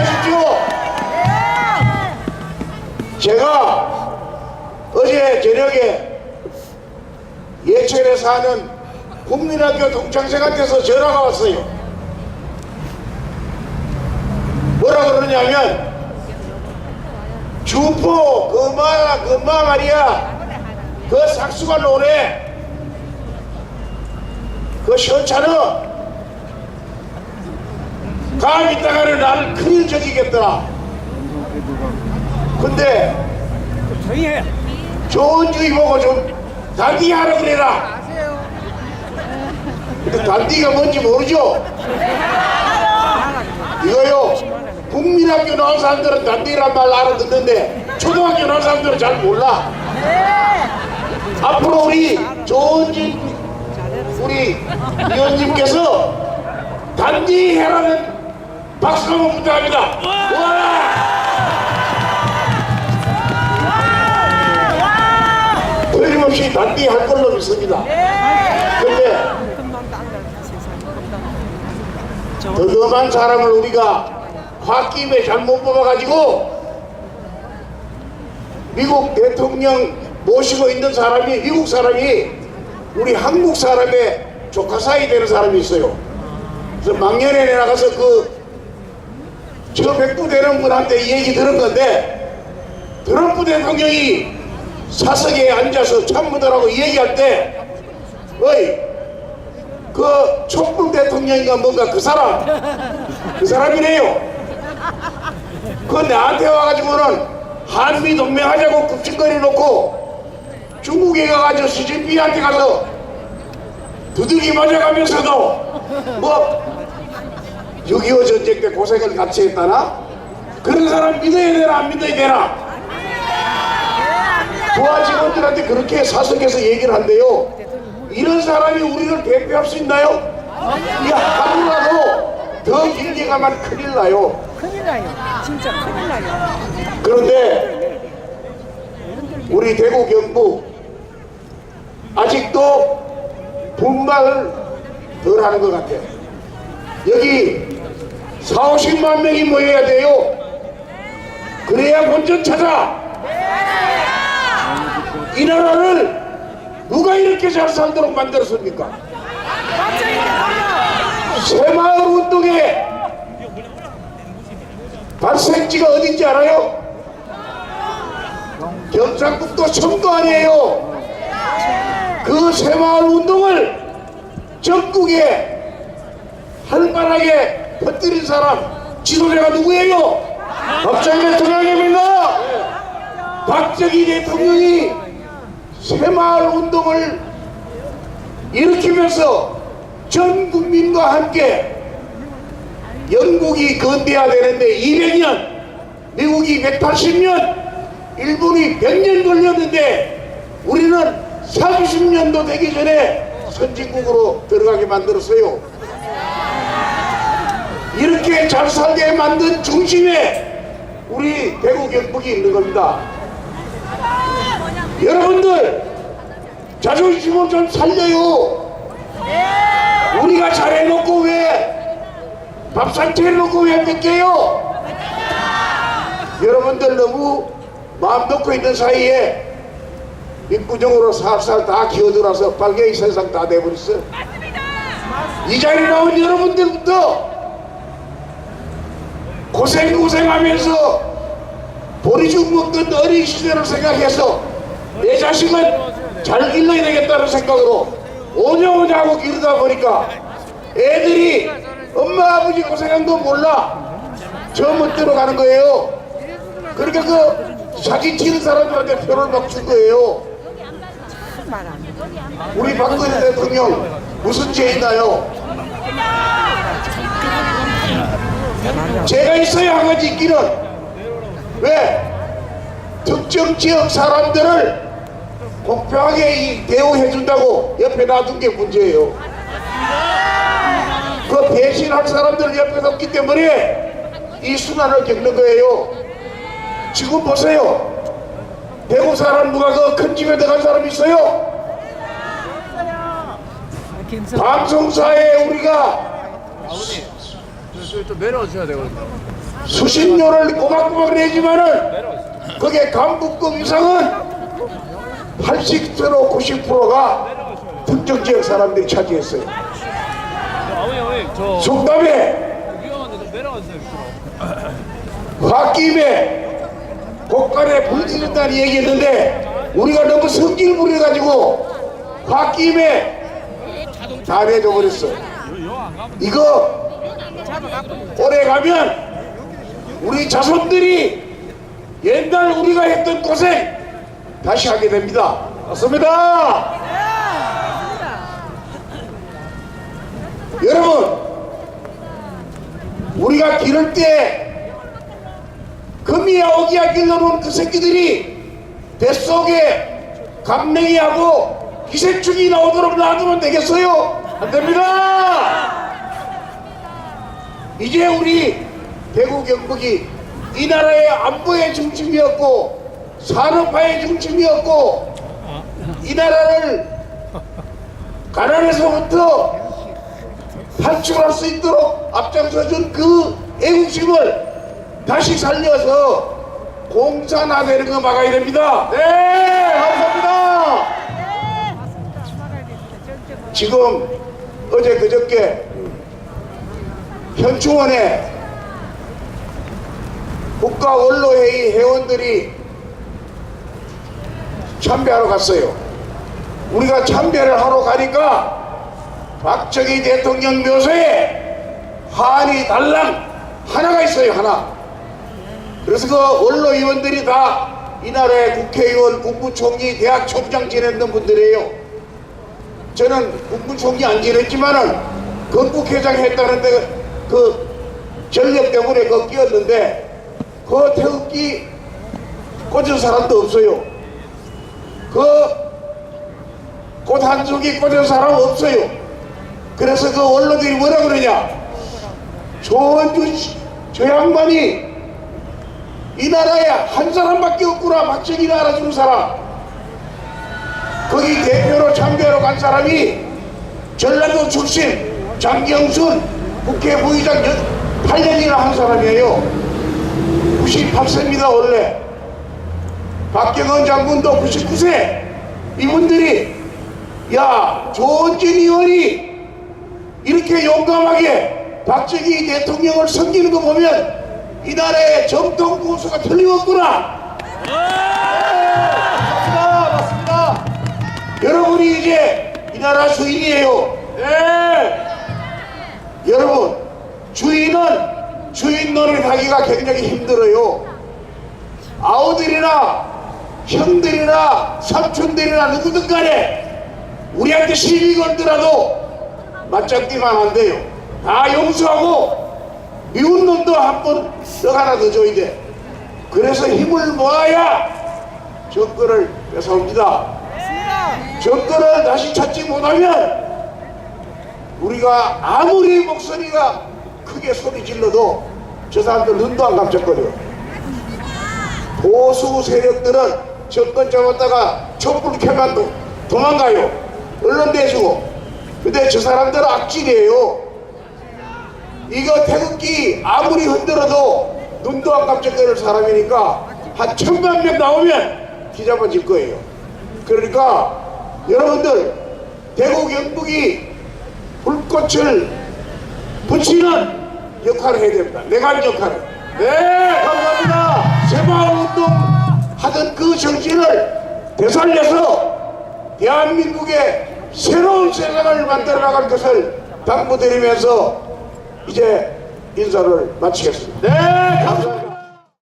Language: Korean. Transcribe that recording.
주의하십시오. 제가 어제 저녁에 예천에 사는 국민학교 동창생한테서 전화가 왔어요. 뭐라 그러냐면 주포 그마 그마 말이야 그 삭수가 노래 그 현찬 은감 있다가는 나를 큰일 저지겠더라 근데. 좋은 주의 보고 좀 단디 하라 그래라 근데 단디가 뭔지 모르죠? 이거요 국민학교 나온 사람들은 단디란 말 알아듣는데 초등학교 나온 사람들은 잘 몰라 앞으로 우리 조은진 우리 위원님께서 단디 해라는 박수 한번 부탁합니다 와! 틀림없이 단디 할 걸로 믿습니다 근데 덕음한 사람을 우리가 홧김에 잘못 뽑아가지고 미국 대통령 모시고 있는 사람이 미국 사람이 우리 한국 사람의 조카 사이 되는 사람이 있어요. 그래서 막년에 나가서 그 저 백부 되는 분한테 이 얘기 들은 건데 트럼프 대통령이 사석에 앉아서 참모들하고 이 얘기할 때 어이 그 촛불 대통령인가 뭔가 그 사람 그 사람이래요. 그 나한테 와가지고는 한미 동맹하자고 급식거리 놓고 중국에 가가지고 시진핑한테 가서 두들기 맞아가면서도 뭐 6.25 전쟁 때 고생을 같이 했다나 그런 사람 믿어야 되나 안 믿어야 되나 부하 직원들한테 그렇게 사석에서 얘기를 한대요 이런 사람이 우리를 대표할 수 있나요? 이 하루라도 더 길게 가면 큰일 나요 큰일 나요. 진짜 큰일 나요. 그런데 우리 대구 경북 아직도 분발을 덜 하는 것 같아요. 여기 4, 50만 명이 모여야 돼요. 그래야 본전 찾아. 이 나라를 누가 이렇게 잘 살도록 만들었습니까? 새마을 운동에 발생지가 어딘지 알아요? 경상북도 청도 아니에요. 그 새마을 운동을 전국에 활발하게 퍼뜨린 사람 지도자가 누구예요? 박정희 대통령입니다. 박정희 대통령이 새마을 운동을 일으키면서 전 국민과 함께 영국이 건대화되는데 200년, 미국이 180년, 일본이 100년 걸렸는데 우리는 30년도 되기 전에 선진국으로 들어가게 만들었어요. 이렇게 잘 살게 만든 중심에 우리 대구 경북이 있는 겁니다. 여러분들 자존심을 좀 살려요. 우리가 잘해놓고 왜 밥상 차려놓고 왜 뺏겨요? 여러분들 너무 마음 놓고 있는 사이에 입구정으로 살살 다 기어들어서 빨갱이 세상 다 돼버렸어. 이 자리에 나온 여러분들부터 고생고생하면서 보리죽 먹던 어린 시절을 생각해서 내 자식은 잘 길러야 되겠다는 생각으로 오냐오냐 하고 기르다 보니까 애들이 엄마 아버지 고생한 거 몰라 저 멋대로 가는 거예요 그러니까 그 사진 찍는 사람들한테 표를 막 준 거예요 우리 박근혜 대통령 무슨 죄 있나요? 죄가 있어야 한 거지 있기는 왜? 특정 지역 사람들을 공평하게 이 대우해 준다고 옆에 놔둔 게 문제예요. 그 배신할 사람들 옆에 뒀기 때문에 이 순환을 겪는 거예요. 지금 보세요. 대구 사람 누가 그 큰 집에 들어간 사람 있어요? 방송사에 우리가 아버님, 저, 저, 좀 내려와 주셔야 되거든요. 수신료를 꼬박꼬박 내지만은 그게 간부급 이상은 80% 90%가 특정 지역 사람들이 차지했어요. 속담에 홧김에 곳간에 불 지른다는 얘기했는데 우리가 너무 성질 부려가지고 홧김에 다 내줘 버렸어. 이거 오래 가면 우리 자손들이 옛날 우리가 했던 고생 다시 하게 됩니다. 맞습니다. 여러분, 우리가 기를 때 금이야 오기야 길러놓은 그 새끼들이 뱃속에 감냉이하고 기생충이 나오도록 놔두면 되겠어요? 안 됩니다! 이제 우리 대구 경북이 이 나라의 안보의 중심이었고 산업화의 중심이었고 이 나라를 가난에서부터 탈출할 수 있도록 앞장서준 그 애국심을 다시 살려서 공산화되는 거 막아야 됩니다. 네, 감사합니다. 지금 어제 그저께 현충원에 국가 원로회의 회원들이 참배하러 갔어요. 우리가 참배를 하러 가니까 박정희 대통령 묘소에 한이 달랑 하나가 있어요 하나 그래서 그 원로위원들이 다 이 나라의 국회의원, 국무총리, 대학 총장 지냈던 분들이에요 저는 국무총리 안 지냈지만은 건국회장 했다는데 그 전력 때문에 그 끼었는데 그 태극기 꽂은 사람도 없어요. 그 꽃한 송이 꽂은 사람 없어요. 그래서 그 언론들이 뭐라 그러냐? 조원주 씨, 저 양반이 이 나라에 한 사람밖에 없구나. 박정희를 알아주는 사람. 거기 대표로 참배하러 간 사람이 전라도 출신 장경순 국회 부의장 8년이나 한 사람이에요 98세입니다 원래 박경원 장군도 99세 이분들이 야 조원진 의원이 이렇게 용감하게 박정희 대통령을 섬기는 거 보면 이 나라의 정통 고수가 틀림없구나. 네, 맞습니다, 맞습니다. 여러분이 이제 이 나라 주인이에요. 네. 여러분 주인은 주인 노릇 하기가 굉장히 힘들어요. 아우들이나 형들이나 삼촌들이나 누구든 간에 우리한테 시비 걸더라도 안 돼요. 다 용서하고 미운 놈도 한번 떡 하나 더 줘야 돼. 그래서 힘을 모아야 정권을 뺏어옵니다. 정권을 다시 찾지 못하면 우리가 아무리 목소리가 크게 소리 질러도 저 사람들 눈도 안 깜짝거려. 보수 세력들은 정권 잡았다가 촛불 도, 도망가요. 언론 대주고. 근데 저 사람들은 악질이에요. 이거 태극기 아무리 흔들어도 눈도 안 깜짝거릴 사람이니까 한 천만 명 나오면 뒤잡아질 거예요. 그러니까 여러분들 대구 경북이 불꽃을 붙이는 역할을 해야 됩니다. 내관 역할을. 네, 감사합니다. 새마을운동 하던 그 정신을 되살려서 대한민국의 새로운 세상을 만들어 나갈 것을 당부드리면서 이제 인사를 마치겠습니다. 네, 감사합니다.